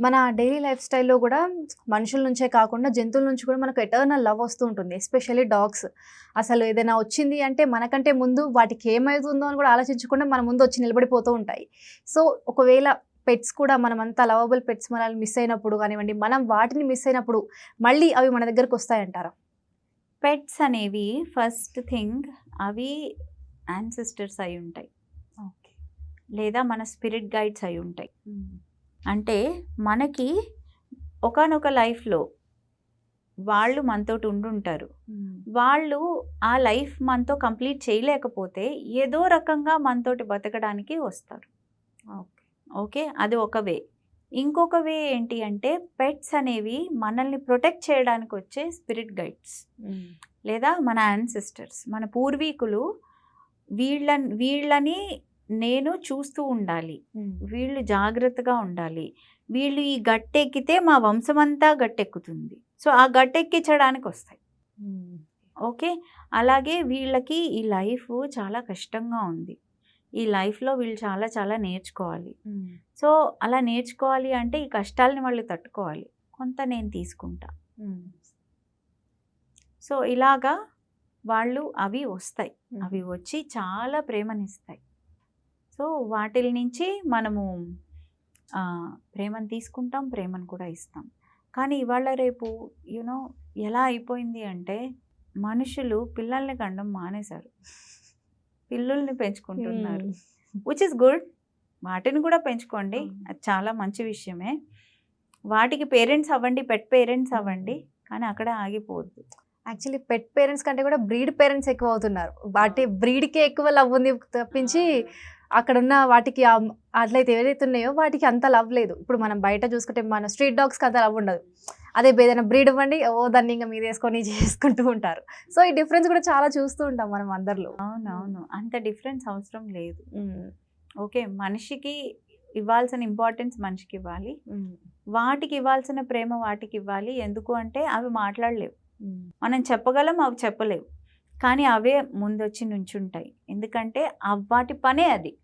మన daily life స్టైల్లో కూడా మనుషుల నుంచే కాకుండా జంతువుల నుంచి కూడా మనకు ఎటర్నల్ లవ్ వస్తూ ఉంటుంది ఎస్పెషల్లీ డాగ్స్. అసలు ఏదైనా వచ్చింది అంటే మనకంటే ముందు వాటికి ఏమవుతుందో అని కూడా ఆలోచించకుండా మన ముందు వచ్చి నిలబడిపోతూ ఉంటాయి. సో ఒకవేళ పెట్స్ కూడా మనం అంతా లవబుల్ పెట్స్ మనల్ని మిస్ అయినప్పుడు కానివ్వండి మనం వాటిని మిస్ అయినప్పుడు మళ్ళీ అవి మన దగ్గరకు వస్తాయంటారా? పెట్స్ అనేవి ఫస్ట్ థింగ్ అవి యాన్సిస్టర్స్ అయి ఉంటాయి. ఓకే. లేదా మన స్పిరిట్ గైడ్స్ అయి ఉంటాయి. అంటే మనకి ఒకనొక లైఫ్లో వాళ్ళు మనతోటి ఉండుంటారు. వాళ్ళు ఆ లైఫ్ మనతో కంప్లీట్ చేయలేకపోతే ఏదో రకంగా మనతోటి బతకడానికి వస్తారు. ఓకే. ఓకే? అది ఒక వే. ఇంకొక వే ఏంటి అంటే పెట్స్ అనేవి మనల్ని ప్రొటెక్ట్ చేయడానికి వచ్చే స్పిరిట్ గైడ్స్. లేదా మన యాన్సిస్టర్స్ మన పూర్వీకులు వీళ్ళ వీళ్ళని నేను చూస్తూ ఉండాలి. వీళ్ళు జాగ్రత్తగా ఉండాలి. వీళ్ళు ఈ గట్టెక్కితే మా వంశమంతా గట్టెక్కుతుంది. సో ఆ గట్టెక్కించడానికి వస్తాయి ఓకే? అలాగే వీళ్ళకి ఈ లైఫ్ చాలా కష్టంగా ఉంది. ఈ లైఫ్లో వీళ్ళు చాలా చాలా నేర్చుకోవాలి. సో అలా నేర్చుకోవాలి అంటే ఈ కష్టాలని వాళ్ళు తట్టుకోవాలి. కొంత నేను తీసుకుంటా. సో ఇలాగా వాళ్ళు అవి వస్తాయి. అవి వచ్చి చాలా ప్రేమనిస్తాయి. సో వాటిల నుంచి మనము ప్రేమను తీసుకుంటాం ప్రేమను కూడా ఇస్తాం. కానీ ఇవాళ రేపు యూనో ఎలా అయిపోయింది అంటే మనుషులు పిల్లల్ని కండం మానేశారు. పిల్లుల్ని పెంచుకుంటున్నారు. విచ్ ఇస్ గుడ్ వాటిని కూడా పెంచుకోండి. అది చాలా మంచి విషయమే. వాటికి పేరెంట్స్ అవ్వండి పెట్ పేరెంట్స్ అవ్వండి కానీ అక్కడే ఆగిపోవద్దు. యాక్చువల్లీ పెట్ పేరెంట్స్ కంటే కూడా బ్రీడ్ పేరెంట్స్ ఎక్కువ అవుతున్నారు. వాటి బ్రీడ్కే ఎక్కువ లవ్ ఉంది తప్పించి అక్కడ ఉన్న వాటికి అట్లయితే ఏదైతే ఉన్నాయో వాటికి అంత లవ్ లేదు. ఇప్పుడు మనం బయట చూసుకుంటే మన స్ట్రీట్ డాగ్స్కి అంత లవ్ ఉండదు. అదే ఏదైనా బ్రీడ్ ఇవ్వండి ఓ దాన్ని ఇంకా మీద వేసుకొని చేసుకుంటూ ఉంటారు. సో ఈ డిఫరెన్స్ కూడా చాలా చూస్తూ ఉంటాం మనం అందరిలో. అవునవును. అంత డిఫరెన్స్ అవసరం లేదు. ఓకే మనిషికి ఇవ్వాల్సిన ఇంపార్టెన్స్ మనిషికి ఇవ్వాలి. వాటికి ఇవ్వాల్సిన ప్రేమ వాటికి ఇవ్వాలి. ఎందుకు అంటే అవి మాట్లాడలేవు. మనం చెప్పగలం అవి చెప్పలేవు. కానీ అవే ముందొచ్చి నుంచుంటాయి. ఎందుకంటే వాటి పనే అది.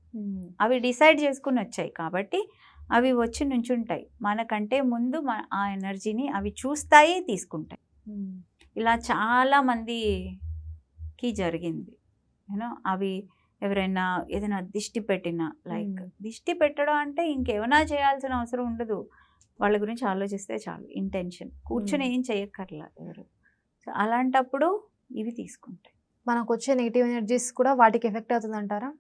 అవి డిసైడ్ చేసుకుని వచ్చాయి కాబట్టి అవి వచ్చి నుంచుంటాయి. మనకంటే ముందు ఆ ఎనర్జీని అవి చూస్తాయి తీసుకుంటాయి. ఇలా చాలా మందికి జరిగింది. యూనో అవి ఎవరైనా ఏదైనా దిష్టి పెట్టినా లైక్. దిష్టి పెట్టడం అంటే ఇంకేమైనా చేయాల్సిన అవసరం ఉండదు. వాళ్ళ గురించి ఆలోచిస్తే చాలు. ఇంటెన్షన్. కూర్చొని. ఏం చేయక్కర్లా ఎవరు. సో అలాంటప్పుడు ఇవి తీసుకుంటాయి. మనకు వచ్చే నెగిటివ్ ఎనర్జీస్ కూడా వాటికి ఎఫెక్ట్ అవుతుంది అంటారా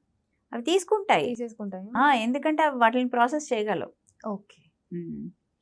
అవి తీసుకుంటాయి. తీసేసుకుంటాయి? ఆ, ఎందుకంటే వాటిని ప్రాసెస్ చేయగలవు. ఓకే.